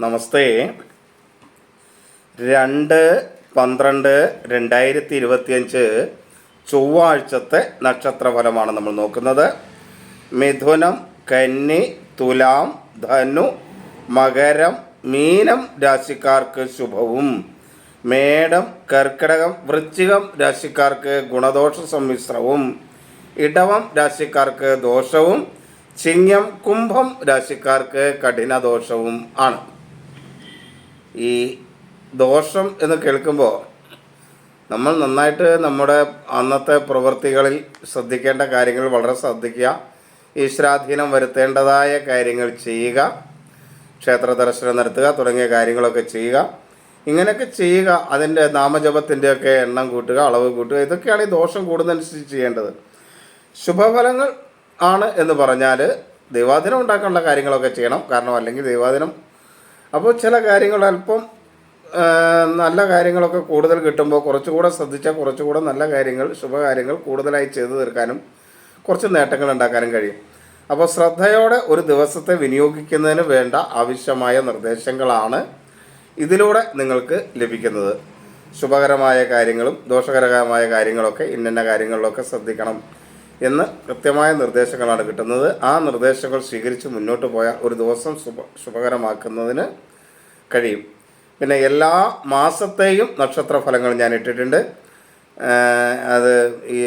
നമസ്തേ. രണ്ട് പന്ത്രണ്ട് രണ്ടായിരത്തി ഇരുപത്തിയഞ്ച് ചൊവ്വാഴ്ചത്തെ നക്ഷത്രഫലമാണ് നമ്മൾ നോക്കുന്നത്. മിഥുനം കന്നി തുലാം ധനു മകരം മീനം രാശിക്കാർക്ക് ശുഭവും. മേടം കർക്കിടകം വൃശ്ചികം രാശിക്കാർക്ക് ഗുണദോഷ സമ്മിശ്രവും. ഇടവം രാശിക്കാർക്ക് ദോഷവും. ചിങ്ങം കുംഭം രാശിക്കാർക്ക് കഠിനദോഷവും ആണ്. ഈ ദോഷം എന്ന് കേൾക്കുമ്പോൾ നമ്മൾ നന്നായിട്ട് നമ്മുടെ അന്നത്തെ പ്രവൃത്തികളിൽ ശ്രദ്ധിക്കേണ്ട കാര്യങ്ങൾ വളരെ ശ്രദ്ധിക്കുക. ഈശ്വരാധീനം വരുത്തേണ്ടതായ കാര്യങ്ങൾ ചെയ്യുക. ക്ഷേത്ര ദർശനം നടത്തുക തുടങ്ങിയ കാര്യങ്ങളൊക്കെ ചെയ്യുക. ഇങ്ങനെയൊക്കെ ചെയ്യുക അതിന്റെ നാമജപത്തിന്റെയൊക്കെ എണ്ണം കൂട്ടുക അളവ് കൂട്ടുക ഇതൊക്കെയാണ് ഈ ദോഷം കൂടുന്നതനുസരിച്ച് ചെയ്യേണ്ടത്. ശുഭഫലങ്ങൾ ആണ് എന്ന് പറഞ്ഞാൽ ദൈവാദിനം ഉണ്ടാക്കാനുള്ള കാര്യങ്ങളൊക്കെ ചെയ്യണം. കാരണം അല്ലെങ്കിൽ ദൈവാദിനം അപ്പോൾ ചില കാര്യങ്ങൾ അല്പം നല്ല കാര്യങ്ങളൊക്കെ കൂടുതൽ കിട്ടുമ്പോൾ കുറച്ചുകൂടെ ശ്രദ്ധിച്ചാൽ കുറച്ചുകൂടെ നല്ല കാര്യങ്ങൾ ശുഭകാര്യങ്ങൾ കൂടുതലായി ചെയ്തു തീർക്കാനും കുറച്ച് നേട്ടങ്ങൾ ഉണ്ടാക്കാനും കഴിയും. അപ്പോൾ ശ്രദ്ധയോടെ ഒരു ദിവസത്തെ വിനിയോഗിക്കുന്നതിന് വേണ്ട ആവശ്യമായ നിർദ്ദേശങ്ങളാണ് ഇതിലൂടെ നിങ്ങൾക്ക് ലഭിക്കുന്നത്. ശുഭകരമായ കാര്യങ്ങളും ദോഷകരമായ കാര്യങ്ങളൊക്കെ ഇന്ന കാര്യങ്ങളിലൊക്കെ ശ്രദ്ധിക്കണം. എന്ന് കൃത്യമായ നിർദ്ദേശങ്ങളാണ് കിട്ടുന്നത്. ആ നിർദ്ദേശങ്ങൾ സ്വീകരിച്ച് മുന്നോട്ട് പോയാൽ ഒരു ദിവസം ശുഭ ശുഭകരമാക്കുന്നതിന് കഴിയും. പിന്നെ എല്ലാ മാസത്തെയും നക്ഷത്ര ഫലങ്ങൾ ഞാൻ ഇട്ടിട്ടുണ്ട്. അത് ഈ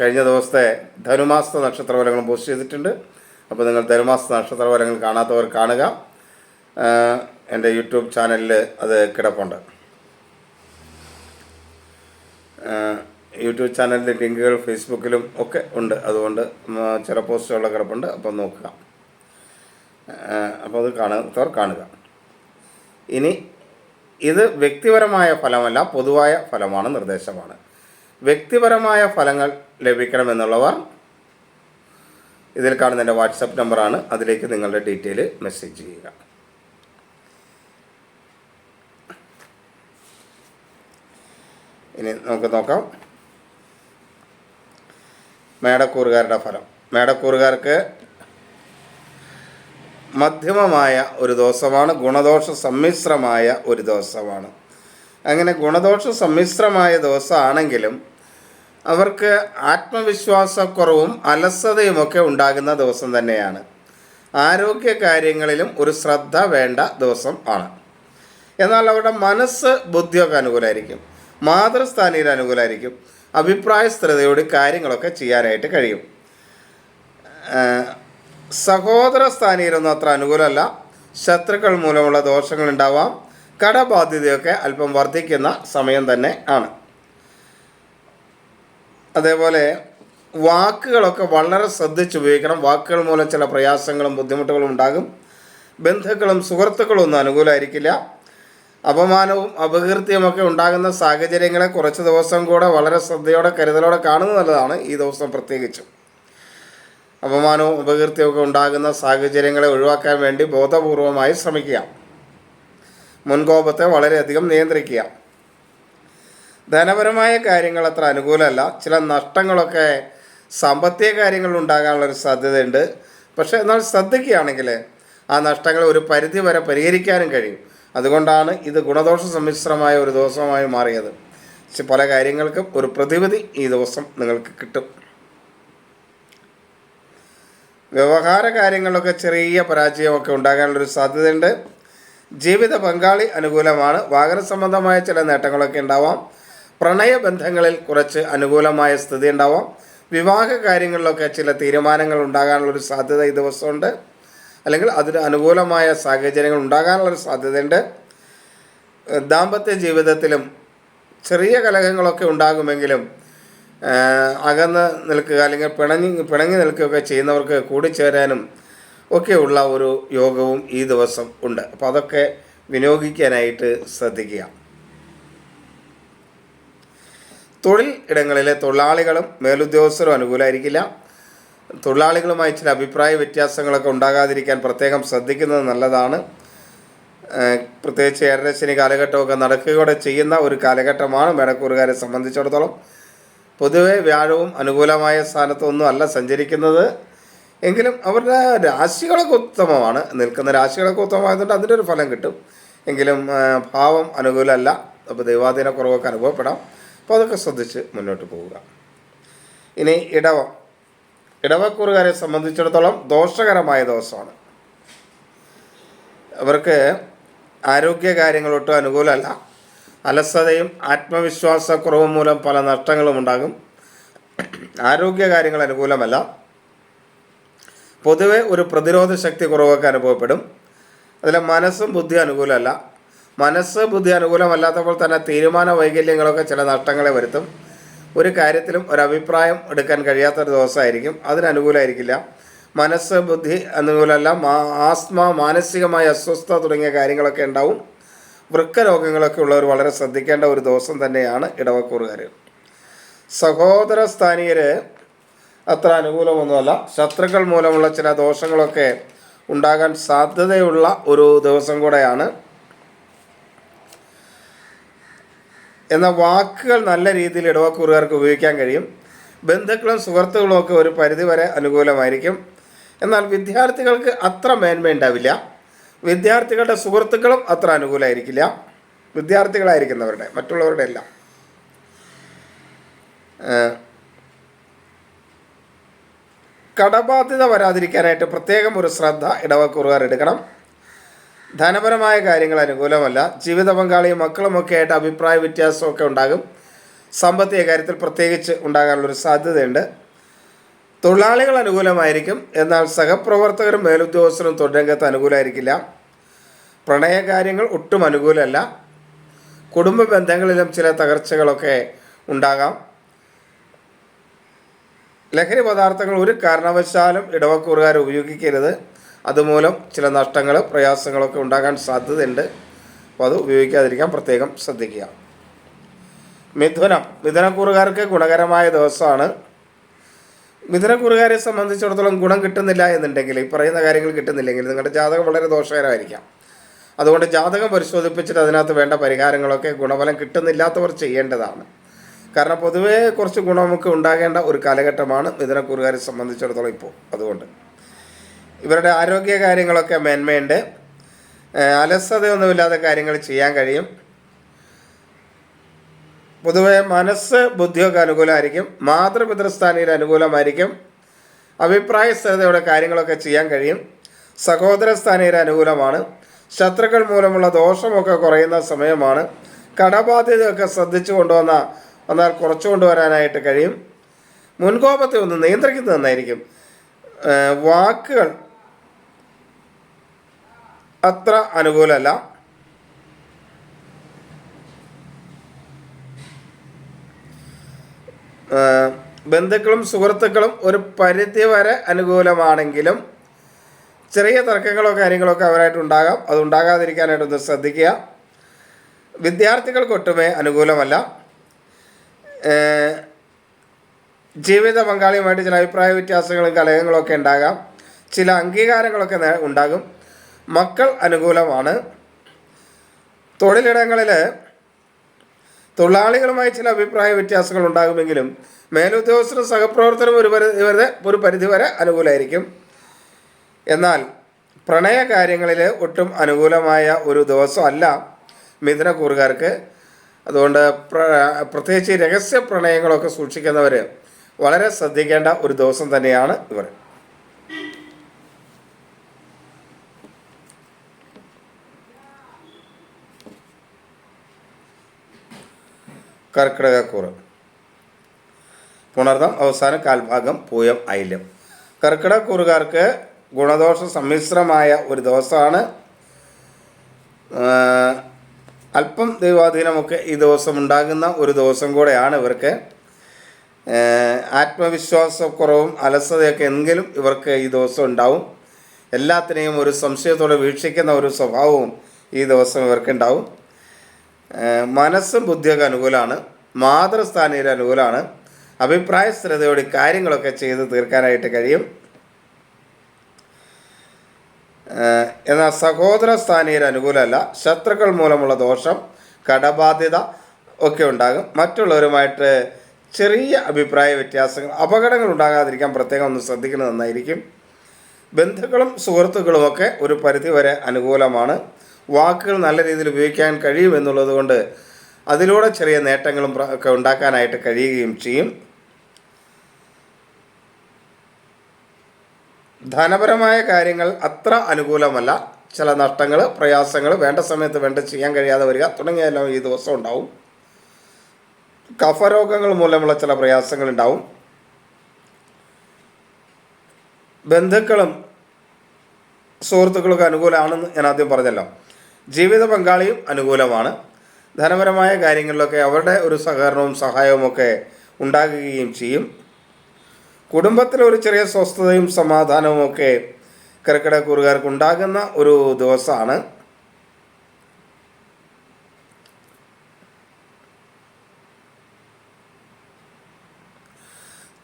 കഴിഞ്ഞ ദിവസത്തെ ധനുമാസ നക്ഷത്ര ഫലങ്ങളും പോസ്റ്റ് ചെയ്തിട്ടുണ്ട്. അപ്പോൾ നിങ്ങൾ ധനുമാസ നക്ഷത്ര ഫലങ്ങൾ കാണാത്തവർ കാണുക. എന്റെ യൂട്യൂബ് ചാനലിൽ അത് കിടപ്പുണ്ട്. യൂട്യൂബ് ചാനലിന്റെ ലിങ്കുകൾ ഫേസ്ബുക്കിലും ഒക്കെ ഉണ്ട്. അതുകൊണ്ട് ചില പോസ്റ്റുകളൊക്കെ കിടപ്പുണ്ട്. അപ്പം നോക്കുക. അപ്പോൾ അത് കാണുന്നവർ കാണുക. ഇനി ഇത് വ്യക്തിപരമായ ഫലമല്ല പൊതുവായ ഫലമാണ് നിർദ്ദേശമാണ്. വ്യക്തിപരമായ ഫലങ്ങൾ ലഭിക്കണമെന്നുള്ളവർ ഇതിൽ കാണുന്ന എന്റെ വാട്സപ്പ് നമ്പറാണ്. അതിലേക്ക് നിങ്ങളുടെ ഡീറ്റെയിൽ മെസ്സേജ് ചെയ്യുക. ഇനി നമുക്ക് നോക്കാം. മേടക്കൂറുകാരുടെ ഫലം. മേടക്കൂറുകാർക്ക് മധ്യമമായ ഒരു ദിവസമാണ് ഗുണദോഷ സമ്മിശ്രമായ ഒരു ദിവസമാണ്. അങ്ങനെ ഗുണദോഷ സമ്മിശ്രമായ ദിവസമാണെങ്കിലും അവർക്ക് ആത്മവിശ്വാസക്കുറവും അലസതയുമൊക്കെ ഉണ്ടാകുന്ന ദിവസം തന്നെയാണ്. ആരോഗ്യ കാര്യങ്ങളിലും ഒരു ശ്രദ്ധ വേണ്ട ദിവസം ആണ്. എന്നാൽ അവരുടെ മനസ്സ് ബുദ്ധിയൊക്കെ അനുകൂലമായിരിക്കും മാതൃസ്ഥാനീയർ അനുകൂലമായിരിക്കും അഭിപ്രായ സ്ഥിരതയോട് കാര്യങ്ങളൊക്കെ ചെയ്യാനായിട്ട് കഴിയും. സഹോദര സ്ഥാനീയരൊന്നും അത്ര അനുകൂലമല്ല. ശത്രുക്കൾ മൂലമുള്ള ദോഷങ്ങളുണ്ടാവാം കടബാധ്യതയൊക്കെ അല്പം വർദ്ധിക്കുന്ന സമയം തന്നെ ആണ്. അതേപോലെ വാക്കുകളൊക്കെ വളരെ ശ്രദ്ധിച്ചുപയോഗിക്കണം വാക്കുകൾ മൂലം ചില പ്രയാസങ്ങളും ബുദ്ധിമുട്ടുകളും ഉണ്ടാകും. ബന്ധുക്കളും സുഹൃത്തുക്കളും ഒന്നും അനുകൂലമായിരിക്കില്ല. അപമാനവും അപകീർത്തിയുമൊക്കെ ഉണ്ടാകുന്ന സാഹചര്യങ്ങളെ കുറച്ച് ദിവസം കൂടെ വളരെ ശ്രദ്ധയോടെ കരുതലോടെ കാണുന്നത് നല്ലതാണ് ഈ ദിവസം പ്രത്യേകിച്ചും. അപമാനവും അപകീർത്തിയൊക്കെ ഉണ്ടാകുന്ന സാഹചര്യങ്ങളെ ഒഴിവാക്കാൻ വേണ്ടി ബോധപൂർവമായി ശ്രമിക്കുക. മുൻകോപത്തെ വളരെയധികം നിയന്ത്രിക്കുക. ധനപരമായ കാര്യങ്ങൾ അത്ര അനുകൂലമല്ല. ചില നഷ്ടങ്ങളൊക്കെ സാമ്പത്തിക കാര്യങ്ങൾ ഉണ്ടാകാനുള്ളൊരു സാധ്യതയുണ്ട്. പക്ഷേ എന്നാൽ ശ്രദ്ധിക്കുകയാണെങ്കിൽ ആ നഷ്ടങ്ങൾ ഒരു പരിധി വരെ പരിഹരിക്കാനും കഴിയും. അതുകൊണ്ടാണ് ഇത് ഗുണദോഷ സമ്മിശ്രമായ ഒരു ദിവസമായി മാറിയത്. പക്ഷെ പല കാര്യങ്ങൾക്കും ഒരു പ്രതിവിധി ഈ ദിവസം നിങ്ങൾക്ക് കിട്ടും. വ്യവഹാര കാര്യങ്ങളിലൊക്കെ ചെറിയ പരാജയമൊക്കെ ഉണ്ടാകാനുള്ളൊരു സാധ്യതയുണ്ട്. ജീവിത പങ്കാളി അനുകൂലമാണ്. വാഹന സംബന്ധമായ ചില നേട്ടങ്ങളൊക്കെ ഉണ്ടാവാം. പ്രണയബന്ധങ്ങളിൽ കുറച്ച് അനുകൂലമായ സ്ഥിതി ഉണ്ടാവാം. വിവാഹ കാര്യങ്ങളിലൊക്കെ ചില തീരുമാനങ്ങൾ ഉണ്ടാകാനുള്ളൊരു സാധ്യത ഈ ദിവസമുണ്ട്. അല്ലെങ്കിൽ അതിന് അനുകൂലമായ സാഹചര്യങ്ങൾ ഉണ്ടാകാനുള്ളൊരു സാധ്യതയുണ്ട്. ദാമ്പത്യ ജീവിതത്തിലും ചെറിയ കലഹങ്ങളൊക്കെ ഉണ്ടാകുമെങ്കിലും അകന്ന് നിൽക്കുക അല്ലെങ്കിൽ പിണങ്ങി പിണങ്ങി നിൽക്കുകയൊക്കെ ചെയ്യുന്നവർക്ക് കൂടിച്ചേരാനും ഒക്കെയുള്ള ഒരു യോഗവും ഈ ദിവസം ഉണ്ട്. അപ്പോൾ അതൊക്കെ വിനിയോഗിക്കാനായിട്ട് ശ്രദ്ധിക്കുക. തൊഴിൽ ഇടങ്ങളിലെ തൊഴിലാളികളും മേലുദ്യോഗസ്ഥരും അനുകൂലമായിരിക്കില്ല. തൊഴിലാളികളുമായി ചില അഭിപ്രായ വ്യത്യാസങ്ങളൊക്കെ ഉണ്ടാകാതിരിക്കാൻ പ്രത്യേകം ശ്രദ്ധിക്കുന്നത് നല്ലതാണ്. പ്രത്യേകിച്ച് ഏഴരശനി കാലഘട്ടമൊക്കെ നടക്കുകയോടെ ചെയ്യുന്ന ഒരു കാലഘട്ടമാണ് മേടക്കൂറുകാരെ സംബന്ധിച്ചിടത്തോളം. പൊതുവെ വ്യാഴവും അനുകൂലമായ സ്ഥാനത്തൊന്നും അല്ല സഞ്ചരിക്കുന്നത്. എങ്കിലും അവരുടെ രാശികളൊക്കെ ഉത്തമമാണ്. നിൽക്കുന്ന രാശികളൊക്കെ ഉത്തമമായതുകൊണ്ട് അതിന്റെ ഒരു ഫലം കിട്ടും. എങ്കിലും ഭാവം അനുകൂലമല്ല. അപ്പോൾ ദൈവാധീന കുറവൊക്കെ അനുഭവപ്പെടാം. അപ്പോൾ അതൊക്കെ ശ്രദ്ധിച്ച് മുന്നോട്ട് പോവുക. ഇനി ഇടവം. ഇടവക്കൂറുകാരെ സംബന്ധിച്ചിടത്തോളം ദോഷകരമായ ദിവസമാണ്. അവർക്ക് ആരോഗ്യ ഒട്ടും അനുകൂലമല്ല. അലസതയും ആത്മവിശ്വാസക്കുറവും മൂലം പല നഷ്ടങ്ങളും ഉണ്ടാകും. ആരോഗ്യ കാര്യങ്ങൾ അനുകൂലമല്ല. പൊതുവെ ഒരു പ്രതിരോധ ശക്തി കുറവൊക്കെ അനുഭവപ്പെടും. അതിൽ മനസ്സും ബുദ്ധി അനുകൂലമല്ല. മനസ്സ് ബുദ്ധി അനുകൂലമല്ലാത്തപ്പോൾ തന്നെ തീരുമാന വൈകല്യങ്ങളൊക്കെ ചില നഷ്ടങ്ങളെ വരുത്തും. ഒരു കാര്യത്തിലും ഒരു അഭിപ്രായം എടുക്കാൻ കഴിയാത്തൊരു ദിവസമായിരിക്കും. അതിനനുകൂലമായിരിക്കില്ല മനസ്സ് ബുദ്ധി അനുകൂലമല്ല മാ ആസ്മ മാനസികമായ അസ്വസ്ഥത തുടങ്ങിയ കാര്യങ്ങളൊക്കെ ഉണ്ടാവും. വൃക്ക രോഗങ്ങളൊക്കെ ഉള്ളവർ വളരെ ശ്രദ്ധിക്കേണ്ട ഒരു ദിവസം തന്നെയാണ് ഇടവക്കൂറുകാർ സഹോദര സ്ഥാനീയർ അത്ര അനുകൂലമൊന്നുമല്ല. ശത്രുക്കൾ മൂലമുള്ള ചില ദോഷങ്ങളൊക്കെ ഉണ്ടാകാൻ സാധ്യതയുള്ള ഒരു ദിവസം കൂടെയാണ് എന്നാൽ വാക്കുകൾ നല്ല രീതിയിൽ ഇടവക്കൂറുകാർക്ക് ഉപയോഗിക്കാൻ കഴിയും. ബന്ധുക്കളും സുഹൃത്തുക്കളും ഒക്കെ ഒരു പരിധിവരെ അനുകൂലമായിരിക്കും. എന്നാൽ വിദ്യാർത്ഥികൾക്ക് അത്ര മേന്മ ഉണ്ടാവില്ല വിദ്യാർത്ഥികളുടെ സുഹൃത്തുക്കളും അത്ര അനുകൂലമായിരിക്കില്ല വിദ്യാർത്ഥികളായിരിക്കുന്നവരുടെ മറ്റുള്ളവരുടെ എല്ലാം. കടബാധ്യത വരാതിരിക്കാനായിട്ട് പ്രത്യേകം ഒരു ശ്രദ്ധ ഇടവക്കൂറുകാർ എടുക്കണം. ധനപരമായ കാര്യങ്ങൾ അനുകൂലമല്ല. ജീവിത പങ്കാളിയും മക്കളുമൊക്കെ ആയിട്ട് അഭിപ്രായ വ്യത്യാസമൊക്കെ ഉണ്ടാകും. സാമ്പത്തിക കാര്യത്തിൽ പ്രത്യേകിച്ച് ഉണ്ടാകാനുള്ളൊരു സാധ്യതയുണ്ട്. തൊഴിലാളികൾ അനുകൂലമായിരിക്കും. എന്നാൽ സഹപ്രവർത്തകരും മേലുദ്യോഗസ്ഥരും തൊഴിലംഗത്ത് അനുകൂലമായിരിക്കില്ല. പ്രണയകാര്യങ്ങൾ ഒട്ടും അനുകൂലമല്ല. കുടുംബ ബന്ധങ്ങളിലും ചില തകർച്ചകളൊക്കെ ഉണ്ടാകാം. ലഹരി പദാർത്ഥങ്ങൾ ഒരു കാരണവശാലും ഇടവക്കൂറുകാർ ഉപയോഗിക്കരുത്. അതുമൂലം ചില നഷ്ടങ്ങൾ പ്രയാസങ്ങളൊക്കെ ഉണ്ടാകാൻ സാധ്യതയുണ്ട്. അപ്പോൾ അത് ഉപയോഗിക്കാതിരിക്കാൻ പ്രത്യേകം ശ്രദ്ധിക്കുക. മിഥുനം. മിഥുനക്കൂറുകാർക്ക് ഗുണകരമായ ദിവസമാണ്. മിഥുനക്കൂറുകാരെ സംബന്ധിച്ചിടത്തോളം ഗുണം കിട്ടുന്നില്ല എന്നുണ്ടെങ്കിൽ ഈ പറയുന്ന കാര്യങ്ങൾ കിട്ടുന്നില്ലെങ്കിൽ നിങ്ങളുടെ ജാതകം വളരെ ദോഷകരമായിരിക്കാം. അതുകൊണ്ട് ജാതകം പരിശോധിപ്പിച്ചിട്ട് അതിനകത്ത് വേണ്ട പരിഹാരങ്ങളൊക്കെ ഗുണഫലം കിട്ടുന്നില്ലാത്തവർ ചെയ്യേണ്ടതാണ്. കാരണം പൊതുവേ കുറച്ച് ഗുണമൊക്കെ ഉണ്ടാകേണ്ട ഒരു കാലഘട്ടമാണ് മിഥുനക്കൂറുകാരെ സംബന്ധിച്ചിടത്തോളം ഇപ്പോൾ അതുകൊണ്ട്. ഇവരുടെ ആരോഗ്യ കാര്യങ്ങളൊക്കെ മേന്മയുണ്ട്. അലസതയൊന്നുമില്ലാതെ കാര്യങ്ങൾ ചെയ്യാൻ കഴിയും. പൊതുവെ മനസ്സ് ബുദ്ധിയൊക്കെ അനുകൂലമായിരിക്കും. മാതൃപിതൃസ്ഥാനിയിൽ അനുകൂലമായിരിക്കും. അഭിപ്രായ സ്ഥിരതയോടെ കാര്യങ്ങളൊക്കെ ചെയ്യാൻ കഴിയും. സഹോദര അനുകൂലമാണ്. ശത്രുക്കൾ മൂലമുള്ള ദോഷമൊക്കെ കുറയുന്ന സമയമാണ്. കടബാധ്യതയൊക്കെ ശ്രദ്ധിച്ചു കൊണ്ടുവന്ന വന്നാൽ കുറച്ചു കൊണ്ടുവരാനായിട്ട് കഴിയും. മുൻകോപത്തെ ഒന്ന് നിയന്ത്രിക്കുന്നത് നന്നായിരിക്കും. വാക്കുകൾ അത്ര അനുകൂലമല്ല. ബന്ധുക്കളും സുഹൃത്തുക്കളും ഒരു പരിധി വരെ അനുകൂലമാണെങ്കിലും ചെറിയ തർക്കങ്ങളോ കാര്യങ്ങളൊക്കെ അവരായിട്ട് ഉണ്ടാകാം. അത് ഉണ്ടാകാതിരിക്കാനായിട്ടൊന്ന് ശ്രദ്ധിക്കുക. വിദ്യാർത്ഥികൾക്ക് ഒട്ടുമേ അനുകൂലമല്ല. ജീവിത പങ്കാളിയുമായിട്ട് ചില അഭിപ്രായ വ്യത്യാസങ്ങളും കലഹങ്ങളൊക്കെ ഉണ്ടാകാം. ചില അംഗീകാരങ്ങളൊക്കെ ഉണ്ടാകും. മക്കൾ അനുകൂലമാണ്. തൊഴിലിടങ്ങളിൽ തൊഴിലാളികളുമായി ചില അഭിപ്രായ വ്യത്യാസങ്ങൾ ഉണ്ടാകുമെങ്കിലും മേലുദ്യോഗസ്ഥരും സഹപ്രവർത്തനം ഒരു പരി ഇവരുടെ ഒരു പരിധിവരെ അനുകൂലമായിരിക്കും എന്നാൽ പ്രണയ കാര്യങ്ങളിൽ ഒട്ടും അനുകൂലമായ ഒരു ദിവസമല്ല മിഥുനക്കൂറുകാർക്ക് അതുകൊണ്ട് പ്ര പ്രത്യേകിച്ച് ഈ രഹസ്യ പ്രണയങ്ങളൊക്കെ സൂക്ഷിക്കുന്നവർ വളരെ ശ്രദ്ധിക്കേണ്ട ഒരു ദിവസം തന്നെയാണ് ഇവർ. കർക്കിടകക്കൂറ്. പുണർദം അവസാന കാൽഭാഗം പൂയം ഐല്യം കർക്കിടകക്കൂറുകാർക്ക് ഗുണദോഷ സമ്മിശ്രമായ ഒരു ദിവസമാണ്. അല്പം ദൈവാധീനമൊക്കെ ഈ ദിവസം ഉണ്ടാകുന്ന ഒരു ദിവസം കൂടെയാണ് ഇവർക്ക്. ആത്മവിശ്വാസക്കുറവും അലസതയൊക്കെ എങ്കിലും ഇവർക്ക് ഈ ദിവസം ഉണ്ടാവും. എല്ലാത്തിനെയും ഒരു സംശയത്തോടെ വീക്ഷിക്കുന്ന ഒരു സ്വഭാവവും ഈ ദിവസം ഇവർക്കുണ്ടാവും മനസ്സും ബുദ്ധിയൊക്കെ അനുകൂലമാണ് മാതൃസ്ഥാനീയർ അനുകൂലമാണ്. അഭിപ്രായ സ്ഥിരതയോടെ കാര്യങ്ങളൊക്കെ ചെയ്ത് തീർക്കാനായിട്ട് കഴിയും. എന്നാൽ സഹോദര സ്ഥാനീയർ അനുകൂലമല്ല ശത്രുക്കൾ മൂലമുള്ള ദോഷം കടബാധ്യത ഒക്കെ ഉണ്ടാകും. മറ്റുള്ളവരുമായിട്ട് ചെറിയ അഭിപ്രായ വ്യത്യാസങ്ങൾ അപകടങ്ങൾ ഉണ്ടാകാതിരിക്കാൻ പ്രത്യേകം ഒന്ന് ശ്രദ്ധിക്കുന്നത് നന്നായിരിക്കും. ബന്ധുക്കളും സുഹൃത്തുക്കളുമൊക്കെ ഒരു പരിധിവരെ അനുകൂലമാണ്. വാക്കുകൾ നല്ല രീതിയിൽ ഉപയോഗിക്കാൻ കഴിയുമെന്നുള്ളത് കൊണ്ട് അതിലൂടെ ചെറിയ നേട്ടങ്ങളും ഒക്കെ ഉണ്ടാക്കാനായിട്ട് കഴിയുകയും ചെയ്യും. ധനപരമായ കാര്യങ്ങൾ അത്ര അനുകൂലമല്ല. ചില നഷ്ടങ്ങൾ പ്രയാസങ്ങൾ വേണ്ട സമയത്ത് വേണ്ട ചെയ്യാൻ കഴിയാതെ വരിക തുടങ്ങിയെല്ലാം ഈ ദിവസം ഉണ്ടാവും. കഫരോഗങ്ങൾ മൂലമുള്ള ചില പ്രയാസങ്ങൾ ഉണ്ടാവും. ബന്ധുക്കളും സുഹൃത്തുക്കളൊക്കെ അനുകൂലമാണെന്ന് ഞാൻ ആദ്യം പറഞ്ഞല്ലോ. ജീവിത പങ്കാളിയും അനുകൂലമാണ്. ധനപരമായ കാര്യങ്ങളിലൊക്കെ അവരുടെ ഒരു സഹകരണവും സഹായവും ഒക്കെ ഉണ്ടാകുകയും ചെയ്യും. കുടുംബത്തിലെ ഒരു ചെറിയ സ്വസ്ഥതയും സമാധാനവും ഒക്കെ കർക്കിടക്കൂറുകാർക്ക് ഉണ്ടാകുന്ന ഒരു ദിവസമാണ്.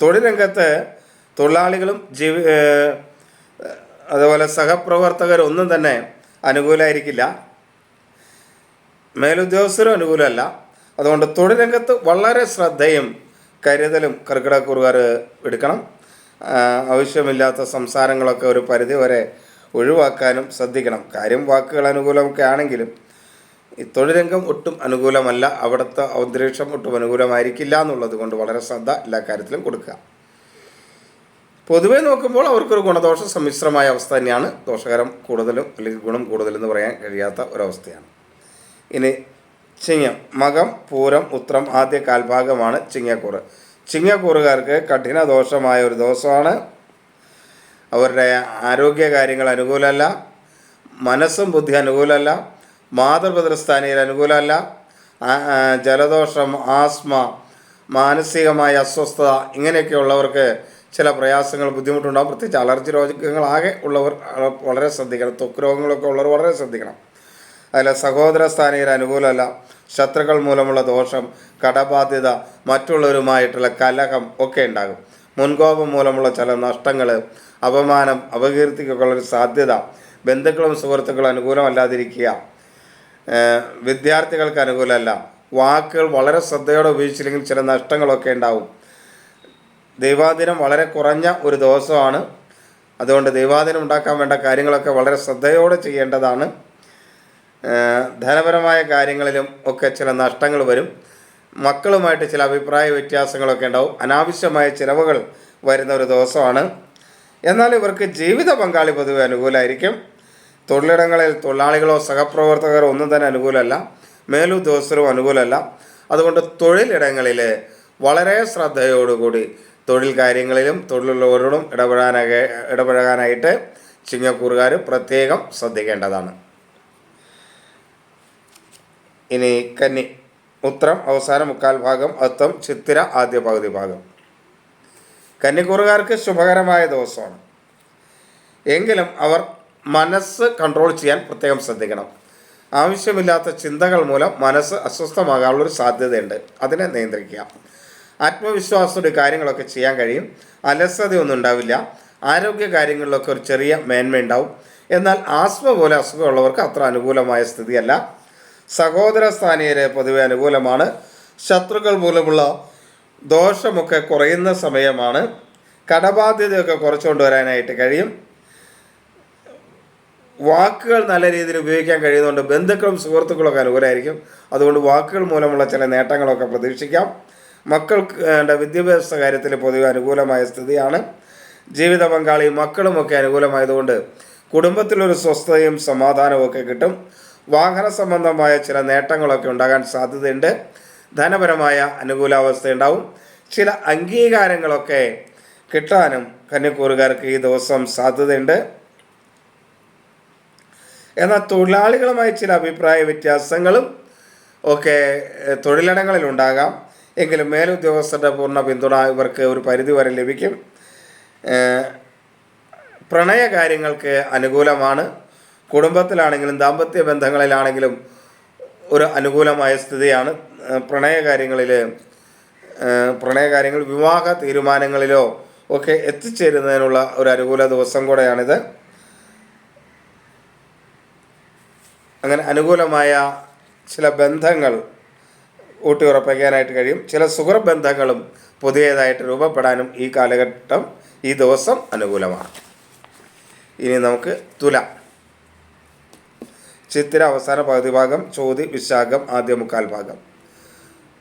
തൊഴിൽ രംഗത്ത് തൊഴിലാളികളും ജീവി അതുപോലെ സഹപ്രവർത്തകരൊന്നും തന്നെ അനുകൂലമായിരിക്കില്ല മേലുദ്യോഗസ്ഥരും അനുകൂലമല്ല. അതുകൊണ്ട് തൊഴിൽ രംഗത്ത് വളരെ ശ്രദ്ധയും കരുതലും കർക്കിടക്കൂറുകാർ എടുക്കണം. ആവശ്യമില്ലാത്ത സംസാരങ്ങളൊക്കെ ഒരു പരിധി വരെ ഒഴിവാക്കാനും ശ്രദ്ധിക്കണം. കാര്യം വാക്കുകൾ അനുകൂലമൊക്കെ ആണെങ്കിലും ഈ തൊഴിൽ രംഗം ഒട്ടും അനുകൂലമല്ല. അവിടുത്തെ അന്തരീക്ഷം ഒട്ടും അനുകൂലമായിരിക്കില്ല എന്നുള്ളത് കൊണ്ട് വളരെ ശ്രദ്ധ എല്ലാ കാര്യത്തിലും കൊടുക്കുക. പൊതുവേ നോക്കുമ്പോൾ അവർക്കൊരു ഗുണദോഷ സമ്മിശ്രമായ അവസ്ഥ തന്നെയാണ് ദോഷകരം കൂടുതലും അല്ലെങ്കിൽ ഗുണം കൂടുതലെന്ന് പറയാൻ കഴിയാത്ത ഒരവസ്ഥയാണ്. ഇനി ചിങ്ങം മകം പൂരം ഉത്രം ആദ്യ കാൽഭാഗമാണ് ചിങ്ങക്കൂറ്. ചിങ്ങക്കൂറുകാർക്ക് കഠിന ദോഷമായ ഒരു ദോഷമാണ് അവരുടെ ആരോഗ്യ കാര്യങ്ങൾ അനുകൂലമല്ല. മനസ്സും ബുദ്ധി അനുകൂലമല്ല. മാതൃപിതൃസ്ഥാനീയർ അനുകൂലമല്ല. ജലദോഷം ആസ്മ മാനസികമായ അസ്വസ്ഥത ഇങ്ങനെയൊക്കെ ഉള്ളവർക്ക് ചില പ്രയാസങ്ങൾ ബുദ്ധിമുട്ടുണ്ടാകും പ്രത്യേകിച്ച് അലർജി രോഗങ്ങളാകെ ഉള്ളവർ വളരെ ശ്രദ്ധിക്കണം. ത്വക്ക് രോഗങ്ങളൊക്കെ ഉള്ളവർ വളരെ ശ്രദ്ധിക്കണം. അതിൽ സഹോദര സ്ഥാനീയർ അനുകൂലമല്ല. ശത്രുക്കൾ മൂലമുള്ള ദോഷം കടബാധ്യത മറ്റുള്ളവരുമായിട്ടുള്ള കലഹം ഒക്കെ ഉണ്ടാകും. മുൻകോപം മൂലമുള്ള ചില നഷ്ടങ്ങൾ അപമാനം അപകീർത്തിക്കൊക്കെ ഉള്ളൊരു സാധ്യത ബന്ധുക്കളും സുഹൃത്തുക്കളും അനുകൂലമല്ലാതിരിക്കുക വിദ്യാർത്ഥികൾക്ക് അനുകൂലമല്ല. വാക്കുകൾ വളരെ ശ്രദ്ധയോടെ ഉപയോഗിച്ചില്ലെങ്കിൽ ചില നഷ്ടങ്ങളൊക്കെ ഉണ്ടാവും. ദൈവാദിനം വളരെ കുറഞ്ഞ ഒരു ദിവസമാണ്. അതുകൊണ്ട് ദൈവാദിനം ഉണ്ടാക്കാൻ വേണ്ട കാര്യങ്ങളൊക്കെ വളരെ ശ്രദ്ധയോടെ ചെയ്യേണ്ടതാണ്. ധനപരമായ കാര്യങ്ങളിലും ഒക്കെ ചില നഷ്ടങ്ങൾ വരും. മക്കളുമായിട്ട് ചില അഭിപ്രായ വ്യത്യാസങ്ങളൊക്കെ ഉണ്ടാവും. അനാവശ്യമായ ചിലവുകൾ വരുന്ന ഒരു ദിവസമാണ്. എന്നാൽ ഇവർക്ക് ജീവിത പങ്കാളി പൊതുവെ അനുകൂലമായിരിക്കും തൊഴിലിടങ്ങളിൽ തൊഴിലാളികളോ സഹപ്രവർത്തകരോ ഒന്നും തന്നെ അനുകൂലമല്ല. മേലുദ്യോഗസ്ഥരും അനുകൂലമല്ല. അതുകൊണ്ട് തൊഴിലിടങ്ങളിൽ വളരെ ശ്രദ്ധയോടുകൂടി തൊഴിൽ കാര്യങ്ങളിലും തൊഴിലുള്ളവരോടും ഇടപെടാനൊക്കെ ഇടപഴകാനായിട്ട് ചിങ്ങക്കൂറുകാർ പ്രത്യേകം ശ്രദ്ധിക്കേണ്ടതാണ്. ഇനി കന്നി. ഉത്രം അവസാന മുക്കാൽ ഭാഗം അത്തം ചിത്തിര ആദ്യ പകുതി ഭാഗം. കന്നിക്കൂറുകാർക്ക് ശുഭകരമായ ദിവസമാണ്. എങ്കിലും അവർ മനസ്സ് കൺട്രോൾ ചെയ്യാൻ പ്രത്യേകം ശ്രദ്ധിക്കണം. ആവശ്യമില്ലാത്ത ചിന്തകൾ മൂലം മനസ്സ് അസ്വസ്ഥമാകാനുള്ളൊരു സാധ്യതയുണ്ട്. അതിനെ നിയന്ത്രിക്കുക. ആത്മവിശ്വാസത്തോടെ കാര്യങ്ങളൊക്കെ ചെയ്യാൻ കഴിയും. അലസതയൊന്നും ഉണ്ടാവില്ല. ആരോഗ്യ കാര്യങ്ങളിലൊക്കെ ഒരു ചെറിയ മേന്മ ഉണ്ടാവും എന്നാൽ ആസ്മ പോലെ അസുഖമുള്ളവർക്ക് അത്ര അനുകൂലമായ സ്ഥിതിയല്ല. സഹോദര സ്ഥാനീയരെ പൊതുവെ അനുകൂലമാണ്. ശത്രുക്കൾ മൂലമുള്ള ദോഷമൊക്കെ കുറയുന്ന സമയമാണ്. കടബാധ്യതയൊക്കെ കുറച്ചുകൊണ്ട് വരാനായിട്ട് കഴിയും. വാക്കുകൾ നല്ല രീതിയിൽ ഉപയോഗിക്കാൻ കഴിയുന്നതുകൊണ്ട് ബന്ധുക്കളും സുഹൃത്തുക്കളൊക്കെ അനുകൂലമായിരിക്കും. അതുകൊണ്ട് വാക്കുകൾ മൂലമുള്ള ചില നേട്ടങ്ങളൊക്കെ പ്രതീക്ഷിക്കാം. മക്കൾക്ക് വിദ്യാഭ്യാസ കാര്യത്തിൽ പൊതുവെ അനുകൂലമായ സ്ഥിതിയാണ്. ജീവിത പങ്കാളിയും മക്കളുമൊക്കെ അനുകൂലമായതുകൊണ്ട് കുടുംബത്തിലൊരു സ്വസ്ഥതയും സമാധാനവും ഒക്കെ കിട്ടും. വാഹന സംബന്ധമായ ചില നേട്ടങ്ങളൊക്കെ ഉണ്ടാകാൻ സാധ്യതയുണ്ട്. ധനപരമായ അനുകൂലാവസ്ഥ ഉണ്ടാവും ചില അംഗീകാരങ്ങളൊക്കെ കിട്ടാനും കന്നിക്കൂറുകാർക്ക് ഈ ദിവസം സാധ്യതയുണ്ട്. എന്നാൽ തൊഴിലാളികളുമായി ചില അഭിപ്രായ വ്യത്യാസങ്ങളും ഒക്കെ തൊഴിലിടങ്ങളിൽ ഉണ്ടാകാം. എങ്കിലും മേലുദ്യോഗസ്ഥരുടെ പൂർണ പിന്തുണ ഇവർക്ക് ഒരു പരിധിവരെ ലഭിക്കും. പ്രണയ കാര്യങ്ങൾക്ക് അനുകൂലമാണ്. കുടുംബത്തിലാണെങ്കിലും ദാമ്പത്യ ബന്ധങ്ങളിലാണെങ്കിലും ഒരു അനുകൂലമായ സ്ഥിതിയാണ്. പ്രണയകാര്യങ്ങളിൽ പ്രണയകാര്യങ്ങൾ പ്രണയ കാര്യങ്ങൾ വിവാഹ തീരുമാനങ്ങളിലോ ഒക്കെ എത്തിച്ചേരുന്നതിനുള്ള ഒരു അനുകൂല ദിവസം കൂടെയാണിത്. അങ്ങനെ അനുകൂലമായ ചില ബന്ധങ്ങൾ ഊട്ടിയുറപ്പിക്കാനായിട്ട് കഴിയും. ചില സുഹൃബന്ധങ്ങളും പുതിയതായിട്ട് രൂപപ്പെടാനും ഈ കാലഘട്ടം ഈ ദിവസം അനുകൂലമാണ്. ഇനി നമുക്ക് തുല ചിത്തിര അവസാന പകുതി ഭാഗം ചോതി വിശാഖം ആദ്യ മുക്കാൽ ഭാഗം.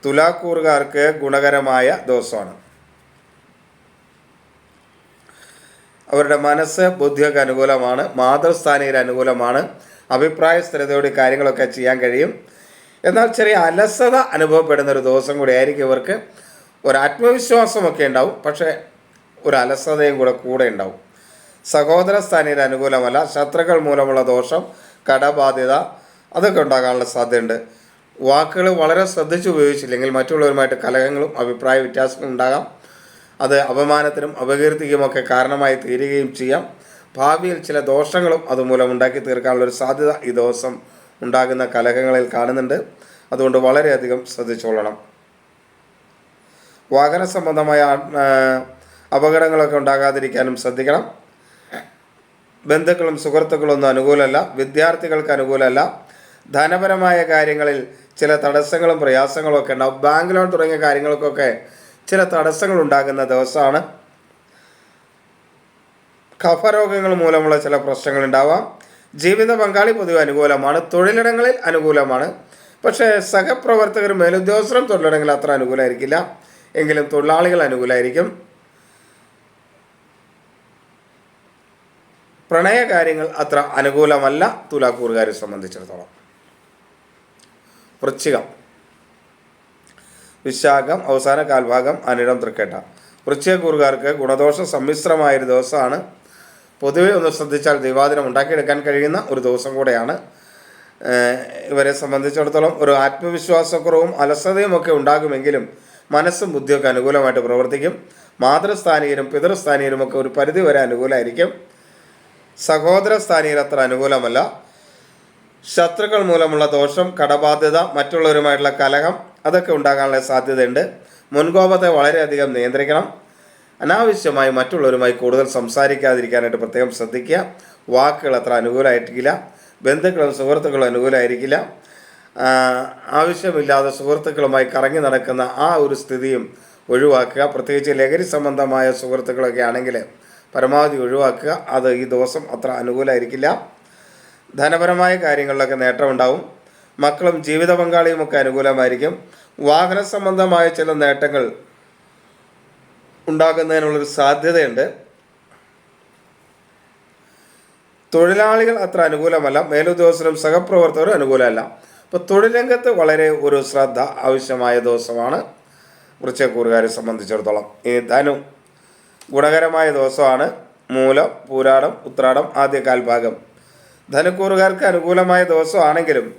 തുലാക്കൂറുകാർക്ക് ഗുണകരമായ ദിവസമാണ്. അവരുടെ മനസ്സ് ബുദ്ധിയൊക്കെ അനുകൂലമാണ് മാതൃസ്ഥാനീയർ അനുകൂലമാണ് അഭിപ്രായ സ്ഥിരതയോടെ കാര്യങ്ങളൊക്കെ ചെയ്യാൻ കഴിയും. എന്നാൽ ചെറിയ അലസത അനുഭവപ്പെടുന്ന ഒരു ദിവസം കൂടി ആയിരിക്കും ഇവർക്ക് ഒരു ആത്മവിശ്വാസമൊക്കെ ഉണ്ടാവും പക്ഷേ ഒരു അലസതയും കൂടെ കൂടെ ഉണ്ടാവും. സഹോദര സ്ഥാനീയർ അനുകൂലമല്ല ശത്രുക്കൾ മൂലമുള്ള ദോഷം കടബാധ്യത അതൊക്കെ ഉണ്ടാകാനുള്ള സാധ്യതയുണ്ട്. വാക്കുകൾ വളരെ ശ്രദ്ധിച്ച് ഉപയോഗിച്ചില്ലെങ്കിൽ മറ്റുള്ളവരുമായിട്ട് കലഹങ്ങളും അഭിപ്രായ വ്യത്യാസങ്ങളും ഉണ്ടാകാം. അത് അപമാനത്തിനും അപകീർത്തിക്കുമൊക്കെ കാരണമായി തീരുകയും ചെയ്യാം. ഭാവിയിൽ ചില ദോഷങ്ങളും അതുമൂലം ഉണ്ടാക്കി തീർക്കാനുള്ള ഒരു സാധ്യത ഈ ദിവസം ഉണ്ടാകുന്ന കലഹങ്ങളിൽ കാണുന്നുണ്ട്. അതുകൊണ്ട് വളരെയധികം ശ്രദ്ധിച്ചോളണം. വാഹന സംബന്ധമായ അപകടങ്ങളൊക്കെ ഉണ്ടാകാതിരിക്കാനും ശ്രദ്ധിക്കണം. ബന്ധുക്കളും സുഹൃത്തുക്കളും ഒന്നും അനുകൂലമല്ല വിദ്യാർത്ഥികൾക്ക് അനുകൂലമല്ല. ധനപരമായ കാര്യങ്ങളിൽ ചില തടസ്സങ്ങളും പ്രയാസങ്ങളും ഒക്കെ ഉണ്ടാവും. ബാങ്ക് ലോൺ തുടങ്ങിയ കാര്യങ്ങൾക്കൊക്കെ ചില തടസ്സങ്ങൾ ഉണ്ടാകുന്ന ദിവസമാണ്. കഫരോഗങ്ങൾ മൂലമുള്ള ചില പ്രശ്നങ്ങൾ ഉണ്ടാവാം. ജീവിത പങ്കാളി പൊതുവെ അനുകൂലമാണ്. തൊഴിലിടങ്ങളിൽ അനുകൂലമാണ്. പക്ഷേ സഹപ്രവർത്തകർ മേലുദ്യോഗസ്ഥരും തൊഴിലിടങ്ങളിൽ അത്ര അനുകൂലമായിരിക്കില്ല. എങ്കിലും തൊഴിലാളികൾ അനുകൂലമായിരിക്കും. പ്രണയ കാര്യങ്ങൾ അത്ര അനുകൂലമല്ല തുലാക്കൂറുകാരെ സംബന്ധിച്ചിടത്തോളം. വൃശ്ചികം. വിശാഖം അവസാന കാൽഭാഗം അനിടം തൃക്കേട്ട. വൃശ്ചികക്കൂറുകാർക്ക് ഗുണദോഷ സമ്മിശ്രമായൊരു ദിവസമാണ്. പൊതുവെ ഒന്ന് ശ്രദ്ധിച്ചാൽ ദൈവാദിനം ഉണ്ടാക്കിയെടുക്കാൻ കഴിയുന്ന ഒരു ദിവസം കൂടെയാണ്. ഇവരെ സംബന്ധിച്ചിടത്തോളം ഒരു ആത്മവിശ്വാസക്കുറവും അലസതയും ഒക്കെ ഉണ്ടാകുമെങ്കിലും മനസ്സും ബുദ്ധിയൊക്കെ അനുകൂലമായിട്ട് പ്രവർത്തിക്കും. മാതൃസ്ഥാനീയരും പിതൃസ്ഥാനീയരും ഒക്കെ ഒരു പരിധി വരെ അനുകൂലമായിരിക്കും സഹോദര സ്ഥാനീയർ അത്ര അനുകൂലമല്ല. ശത്രുക്കൾ മൂലമുള്ള ദോഷം കടബാധ്യത മറ്റുള്ളവരുമായിട്ടുള്ള കലഹം അതൊക്കെ ഉണ്ടാകാനുള്ള സാധ്യതയുണ്ട്. മുൻകോപത്തെ വളരെയധികം നിയന്ത്രിക്കണം. അനാവശ്യമായി മറ്റുള്ളവരുമായി കൂടുതൽ സംസാരിക്കാതിരിക്കാനായിട്ട് പ്രത്യേകം ശ്രദ്ധിക്കുക. വാക്കുകൾ അത്ര അനുകൂലമായിരിക്കില്ല ബന്ധുക്കളും സുഹൃത്തുക്കളും അനുകൂലമായിരിക്കില്ല. ആവശ്യമില്ലാതെ സുഹൃത്തുക്കളുമായി കറങ്ങി നടക്കുന്ന ആ ഒരു സ്ഥിതിയും ഒഴിവാക്കുക. പ്രത്യേകിച്ച് ലഹരി സംബന്ധമായ സുഹൃത്തുക്കളൊക്കെ ആണെങ്കിൽ പരമാവധി ഒഴിവാക്കുക. അത് ഈ ദിവസം അത്ര അനുകൂലമായിരിക്കില്ല ധനപരമായ കാര്യങ്ങളിലൊക്കെ നേട്ടമുണ്ടാവും. മക്കളും ജീവിത പങ്കാളിയും ഒക്കെ അനുകൂലമായിരിക്കും. വാഹന സംബന്ധമായ ചില നേട്ടങ്ങൾ ഉണ്ടാകുന്നതിനുള്ളൊരു സാധ്യതയുണ്ട്. തൊഴിലാളികൾ അത്ര അനുകൂലമല്ല. മേലുദ്യോഗസ്ഥരും സഹപ്രവർത്തകരും അനുകൂലമല്ല. അപ്പോൾ തൊഴിൽ രംഗത്ത് വളരെ ഒരു ശ്രദ്ധ ആവശ്യമായ ദിവസമാണ്. വൃശ്ചക്കൂറുകാരെ സംബന്ധിച്ചിടത്തോളം. ഈ ധനു ഗുണകരമായ ദിവസമാണ്. മൂലം പൂരാടം ഉത്രാടം ആദ്യ കാൽഭാഗം ധനുക്കൂറുകാർക്ക് അനുകൂലമായ ദിവസമാണെങ്കിലും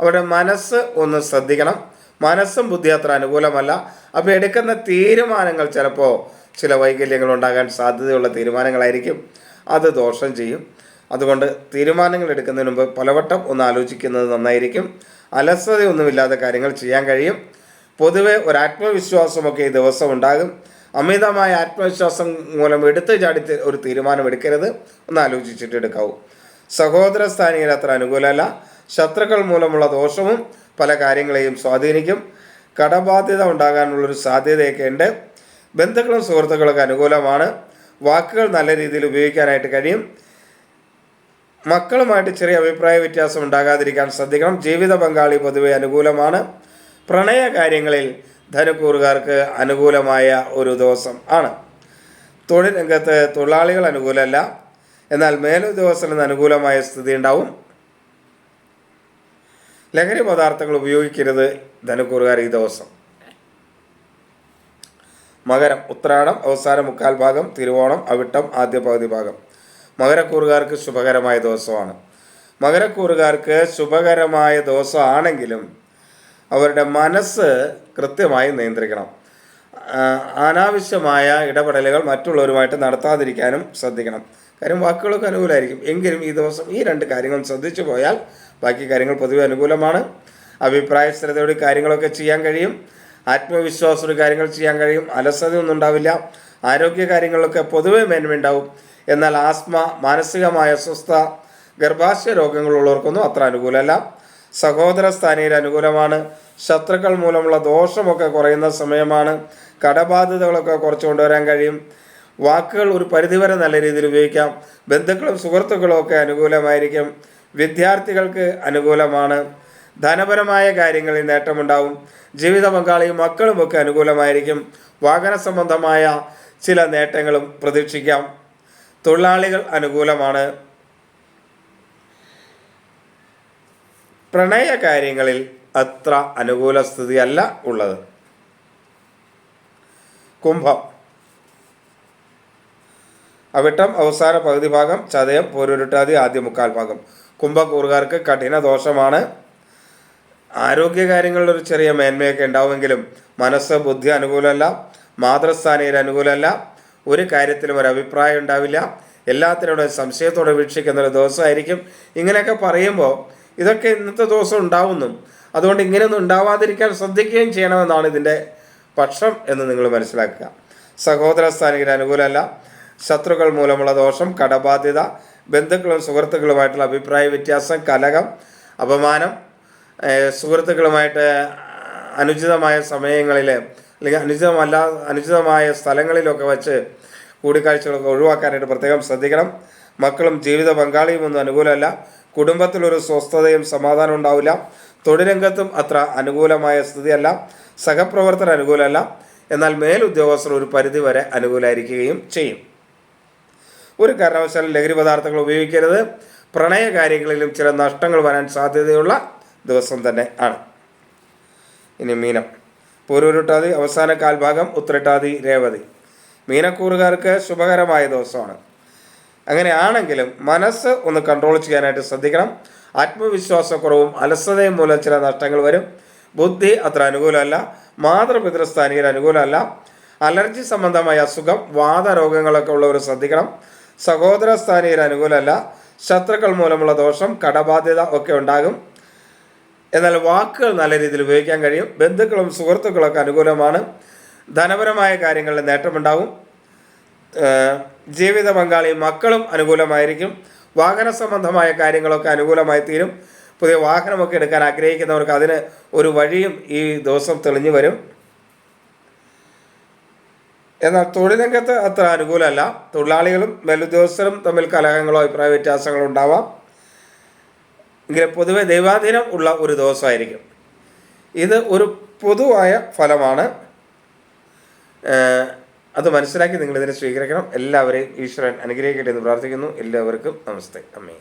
അവരുടെ മനസ്സ് ഒന്ന് ശ്രദ്ധിക്കണം. മനസ്സും ബുദ്ധി അത്ര അനുകൂലമല്ല. അപ്പോൾ എടുക്കുന്ന തീരുമാനങ്ങൾ ചിലപ്പോൾ ചില വൈകല്യങ്ങൾ ഉണ്ടാകാൻ സാധ്യതയുള്ള തീരുമാനങ്ങളായിരിക്കും. അത് ദോഷം ചെയ്യും. അതുകൊണ്ട് തീരുമാനങ്ങൾ എടുക്കുന്നതിന് മുമ്പ് പലവട്ടം ഒന്ന് ആലോചിക്കുന്നത് നന്നായിരിക്കും. അലസതയൊന്നുമില്ലാതെ കാര്യങ്ങൾ ചെയ്യാൻ കഴിയും. പൊതുവെ ഒരു ആത്മവിശ്വാസമൊക്കെ ഈ ദിവസം ഉണ്ടാകും. അമിതമായ ആത്മവിശ്വാസം മൂലം എടുത്തു ചാടി ഒരു തീരുമാനം എടുക്കരുത്. ഒന്ന് ആലോചിച്ചിട്ട് എടുക്കാവൂ. സഹോദര സ്ഥാനീയർ അത്ര അനുകൂലമല്ല. ശത്രുക്കൾ മൂലമുള്ള ദോഷവും പല കാര്യങ്ങളെയും സ്വാധീനിക്കും. കടബാധ്യത ഉണ്ടാകാനുള്ളൊരു സാധ്യതയൊക്കെ ഉണ്ട്. ബന്ധുക്കളും സുഹൃത്തുക്കളൊക്കെ അനുകൂലമാണ്. വാക്കുകൾ നല്ല രീതിയിൽ ഉപയോഗിക്കാനായിട്ട് കഴിയും. മക്കളുമായിട്ട് ചെറിയ അഭിപ്രായ വ്യത്യാസം ഉണ്ടാകാതിരിക്കാൻ ശ്രദ്ധിക്കണം. ജീവിത പങ്കാളി പൊതുവെ അനുകൂലമാണ്. പ്രണയ കാര്യങ്ങളിൽ ധനുക്കൂറുകാർക്ക് അനുകൂലമായ ഒരു ദിവസം ആണ്. തൊഴിൽ രംഗത്ത് തൊഴിലാളികൾ അനുകൂലമല്ല. എന്നാൽ മേലുദ്യോഗസ്ഥന് അനുകൂലമായ സ്ഥിതി ഉണ്ടാവും. ലഹരി പദാർത്ഥങ്ങൾ ഉപയോഗിക്കരുത് ധനുക്കൂറുകാർ ഈ ദിവസം. മകരം ഉത്രാടം അവസാന മുക്കാൽ ഭാഗം തിരുവോണം അവിട്ടം ആദ്യ പകുതി ഭാഗം. മകരക്കൂറുകാർക്ക് ശുഭകരമായ ദിവസമാണ്. മകരക്കൂറുകാർക്ക് ശുഭകരമായ ദിവസമാണെങ്കിലും അവരുടെ മനസ്സ് കൃത്യമായി നിയന്ത്രിക്കണം. അനാവശ്യമായ ഇടപെടലുകൾ മറ്റുള്ളവരുമായിട്ട് നടത്താതിരിക്കാനും ശ്രദ്ധിക്കണം. കാര്യം വാക്കുകളൊക്കെ അനുകൂലമായിരിക്കും. എങ്കിലും ഈ ദിവസം ഈ രണ്ട് കാര്യങ്ങളും ശ്രദ്ധിച്ചു പോയാൽ ബാക്കി കാര്യങ്ങൾ പൊതുവെ അനുകൂലമാണ്. അഭിപ്രായ സ്ഥിരതയോട് കാര്യങ്ങളൊക്കെ ചെയ്യാൻ കഴിയും. ആത്മവിശ്വാസത്തോട് കാര്യങ്ങൾ ചെയ്യാൻ കഴിയും. അലസതയൊന്നും ഉണ്ടാവില്ല. ആരോഗ്യ കാര്യങ്ങളിലൊക്കെ പൊതുവെ മേന്മയുണ്ടാവും എന്നാൽ ആസ്മ മാനസികമായ അസ്വസ്ഥ ഗർഭാശയ രോഗങ്ങളുള്ളവർക്കൊന്നും അത്ര അനുകൂലമല്ല. സഹോദര സ്ഥാനീയർ അനുകൂലമാണ്. ശത്രുക്കൾ മൂലമുള്ള ദോഷമൊക്കെ കുറയുന്ന സമയമാണ് കടബാധ്യതകളൊക്കെ കുറച്ച് കൊണ്ടുവരാൻ കഴിയും. വാക്കുകൾ ഒരു പരിധിവരെ നല്ല രീതിയിൽ ഉപയോഗിക്കാം. ബന്ധുക്കളും സുഹൃത്തുക്കളും ഒക്കെ അനുകൂലമായിരിക്കും. വിദ്യാർത്ഥികൾക്ക് അനുകൂലമാണ്. ധനപരമായ കാര്യങ്ങളിൽ നേട്ടമുണ്ടാവും. ജീവിത പങ്കാളിയും മക്കളുമൊക്കെ അനുകൂലമായിരിക്കും. വാഹന സംബന്ധമായ ചില നേട്ടങ്ങളും പ്രതീക്ഷിക്കാം. തൊഴിലാളികൾ അനുകൂലമാണ്. പ്രണയ കാര്യങ്ങളിൽ അത്ര അനുകൂല സ്ഥിതിയല്ല ഉള്ളത്. കുംഭം. അവിട്ടം അവസാന പകുതി ഭാഗം ചതയം പോരുരുട്ടാതി ആദ്യ മുക്കാൽ ഭാഗം. കുംഭക്കൂറുകാർക്ക് കഠിന ദോഷമാണ്. ആരോഗ്യകാര്യങ്ങളിൽ ഒരു ചെറിയ മേന്മയൊക്കെ ഉണ്ടാവുമെങ്കിലും മനസ്സ് ബുദ്ധി അനുകൂലമല്ല മാതൃസ്ഥാനയിൽ അനുകൂലമല്ല ഒരു കാര്യത്തിലും ഒരു അഭിപ്രായം ഉണ്ടാവില്ല. എല്ലാത്തിനോട് സംശയത്തോടെ വീക്ഷിക്കുന്ന ഒരു ദിവസമായിരിക്കും. ഇങ്ങനെയൊക്കെ പറയുമ്പോൾ ഇതൊക്കെ ഇന്നത്തെ ദിവസം ഉണ്ടാവുന്നു. അതുകൊണ്ട് ഇങ്ങനെയൊന്നും ഉണ്ടാവാതിരിക്കാൻ ശ്രദ്ധിക്കുകയും ചെയ്യണമെന്നാണ് ഇതിന്റെ പക്ഷം എന്ന് നിങ്ങൾ മനസ്സിലാക്കുക. സഹോദര സ്ഥാനികന് അനുകൂലമല്ല. ശത്രുക്കൾ മൂലമുള്ള ദോഷം കടബാധ്യത ബന്ധുക്കളും സുഹൃത്തുക്കളുമായിട്ടുള്ള അഭിപ്രായ വ്യത്യാസം കലകം അപമാനം സുഹൃത്തുക്കളുമായിട്ട് അനുചിതമായ സമയങ്ങളിൽ അല്ലെങ്കിൽ അനുചിതമല്ല അനുചിതമായ സ്ഥലങ്ങളിലൊക്കെ വെച്ച് കൂടിക്കാഴ്ചകളൊക്കെ ഒഴിവാക്കാനായിട്ട് പ്രത്യേകം ശ്രദ്ധിക്കണം. മക്കളും ജീവിത പങ്കാളിയും ഒന്നും അനുകൂലമല്ല. കുടുംബത്തിലൊരു സ്വസ്ഥതയും സമാധാനവും ഉണ്ടാവില്ല. തൊഴിലംഗത്തും അത്ര അനുകൂലമായ സ്ഥിതിയല്ല. സഹപ്രവർത്തകർ അനുകൂലമല്ല. എന്നാൽ മേലുദ്യോഗസ്ഥർ ഒരു പരിധി വരെ അനുകൂലമായിരിക്കുകയും ചെയ്യും. ഒരു കാരണവശാലും ലഹരി പദാർത്ഥങ്ങൾ ഉപയോഗിക്കരുത്. പ്രണയ കാര്യങ്ങളിലും ചില നഷ്ടങ്ങൾ വരാൻ സാധ്യതയുള്ള ദിവസം തന്നെ ആണ്. ഇനി മീനം. പൂരൂരുട്ടാതി അവസാന കാൽഭാഗം ഉത്രട്ടാതി രേവതി. മീനക്കൂറുകാർക്ക് ശുഭകരമായ ദിവസമാണ്. അങ്ങനെയാണെങ്കിലും മനസ്സ് ഒന്ന് കൺട്രോൾ ചെയ്യാനായിട്ട് ശ്രദ്ധിക്കണം. ആത്മവിശ്വാസക്കുറവും അലസതയും മൂലം ചില നഷ്ടങ്ങൾ വരും. ബുദ്ധി അത്ര അനുകൂലമല്ല. മാതൃപിതൃസ്ഥാനികർ അനുകൂലമല്ല. അലർജി സംബന്ധമായ അസുഖം വാതരോഗങ്ങളൊക്കെ ഉള്ളവർ ശ്രദ്ധിക്കണം. സഹോദര സ്ഥാനികർ അനുകൂലമല്ല. ശത്രുക്കൾ മൂലമുള്ള ദോഷം കടബാധ്യത ഒക്കെ ഉണ്ടാകും. എന്നാൽ വാക്കുകൾ നല്ല രീതിയിൽ ഉപയോഗിക്കാൻ കഴിയും. ബന്ധുക്കളും സുഹൃത്തുക്കളൊക്കെ അനുകൂലമാണ്. ധനപരമായ കാര്യങ്ങളിൽ നേട്ടമുണ്ടാകും ജീവിത പങ്കാളി മക്കളും അനുകൂലമായിരിക്കും. വാഹന സംബന്ധമായ കാര്യങ്ങളൊക്കെ അനുകൂലമായി തീരും. പുതിയ വാഹനമൊക്കെ എടുക്കാൻ ആഗ്രഹിക്കുന്നവർക്ക് അതിന് ഒരു വഴിയും ഈ ദിവസം തെളിഞ്ഞു വരും. എന്നാൽ തൊഴിലംഗത്ത് അത്ര അനുകൂലമല്ല. തൊഴിലാളികളും മേലുദ്യോഗസ്ഥരും തമ്മിൽ കലഹങ്ങളോ അഭിപ്രായ വ്യത്യാസങ്ങളോ ഉണ്ടാവാം. എങ്കിലും പൊതുവെ ദൈവാധീനം ഉള്ള ഒരു ദിവസമായിരിക്കും. ഇത് ഒരു പൊതുവായ ഫലമാണ്. അത് മനസ്സിലാക്കി നിങ്ങൾ ഇതിനെ സ്വീകരിക്കണം. എല്ലാവരെയും ഈശ്വരൻ അനുഗ്രഹിക്കട്ടെ എന്ന് പ്രാർത്ഥിക്കുന്നു. എല്ലാവർക്കും നമസ്തേ. അമ്മേ